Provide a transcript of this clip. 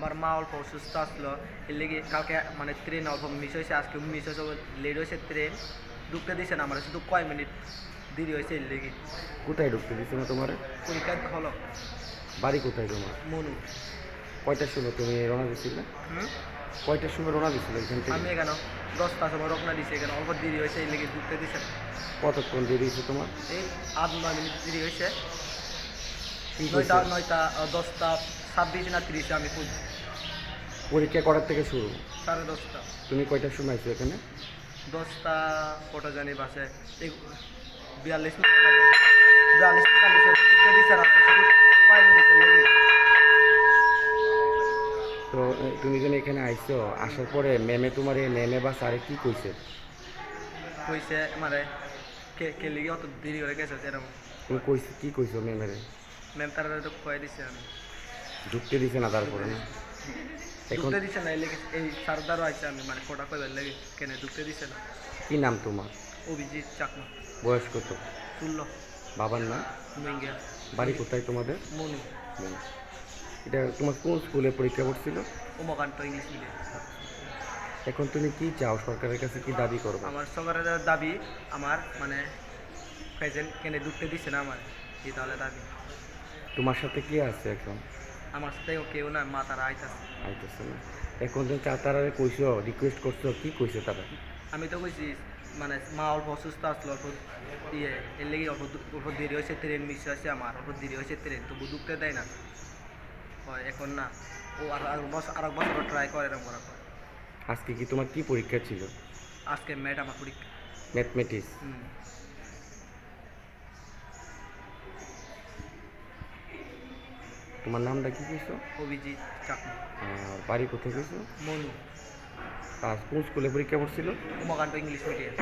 আমার মা অল্প অসুস্থ আসলো এর লেগে কালকে মানে ট্রেন অল্প মিস হয়েছে আজকে মিস হয়েছে লেট হয়েছে ট্রেন ঢুকতে দিছে না আমার শুধু কয় মিনিট দেরি হয়েছে এর লেগে। কোথায় ঢুকতে দিচ্ছে না তোমার পরীক্ষা হলো। বাড়ি কোথায় তোমার মনু। কয়টার সময় তুমি রওনা দিছিলে? কয়টার সময় রওনা দিছিলে এখান থেকে আমি এখানে দশটার সময় রকনা দিছি এখানে অল্প দেরি হয়েছে এই লেগে ঢুকতে দিছে। কতক্ষণ দেরি হয়েছে তোমার এই আট নয় মিনিট দেরি হয়েছে নয়টা নয়টা দশটা ছাব্বিশ না তিরিশে আমি খুঁজ পরীক্ষা করার থেকে শুরু? সাড়ে দশটা। তুমি কয়টার সময় আছো এখানে? দশটা কটা জানি বাসে এই বিয়াল্লিশ তো তুমি যেন এখানে আইছো আসার পরে ম্যামে তোমার এই মেমে বা স্যারে কি কইছে? কইছে মানে কে কে লিগে অত দেরি হয়ে গেছে এরকম? তুমি কইছো কি কইছো ম্যামের ম্যাম তারা তো কয়ে দিছে আমি ঢুকতে দিছে না তারপরে না? এখন দিছে না এই সারদারও আইছে আমি মানে কটা কইবার লেগে কেন ঢুকতে দিছে না কি নাম তোমার অভিজিৎ চাকমা বয়স কত ষোলো বাবার নাম মেঙ্গিয়া বাড়ি কোথায় তোমাদের মনু। এটা তোমার কোন স্কুলে পরীক্ষা উমাকান্ত ইংলিশ মিডিয়াম এখন তুমি কি চাও সরকারের কাছে কি দাবি করবে আমার সরকারের দাবি আমার মানে প্রেজেন্ট কেন ঢুকতে দিছে না আমার এই তাহলে দাবি তোমার সাথে কি আছে এখন আমার সাথে কেউ না মা তারা আইতাছে। আইতেছে না। এখন তুমি তারা কইছো রিকোয়েস্ট করছ কি কইছে তারা? আমি তো কইছি মানে মা অল্প অসুস্থ আসলো অল্প ইয়ে এর লেগে অল্প অল্প দেরি হয়েছে ট্রেন মিস হয়েছে আমার অল্প দেরি হয়েছে ট্রেন তবু ঢুকতে দেয় না। হয় এখন না ও আর আর বছর আর এক বছর ট্রাই করে এরকম করার পর আজকে কি তোমার কি পরীক্ষা ছিল? আজকে ম্যাট আমার পরীক্ষা। ম্যাথমেটিক্স হুম। তোমার নামটা কি কইছো? অভিজিৎ চাকমা আর বাড়ি কোথায় কইছো? মনু। আর কোন স্কুলে পরীক্ষা পড়ছিল? Umakanta English medium.